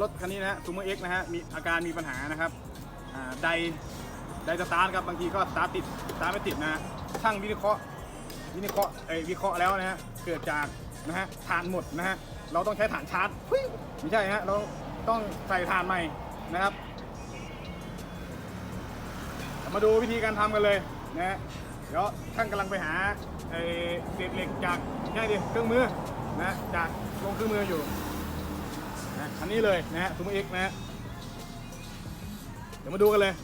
รถคันนี้นะฮะซูเมอร์เอ็กนะฮะมีอาการมีปัญหานะครับไดไดสตาร์ทครับบางทีก็สตาร์ทติดสตาร์ทไม่ติดนะช่างวิเคราะห์วิเคราะห์เอ้ยวิเคราะห์แล้วนะฮะเกิดจากนะฮะถ่านหมดนะฮะเราต้องใช้ถ่านชาร์จไม่ใช่ฮะเราต้องใส่ถ่านใหม่นะครับ มาดูวิธีการทำกันเลยนะฮะเดี๋ยวช่างกำลังไปหาไอ้เศษเหล็กจากง่ายดิเครื่องมือนะจากลงเครื่องมืออยู่ อันนี้เลยนะฮะซูมเอ็กนะฮะเดี๋ยวมาดูกันเลย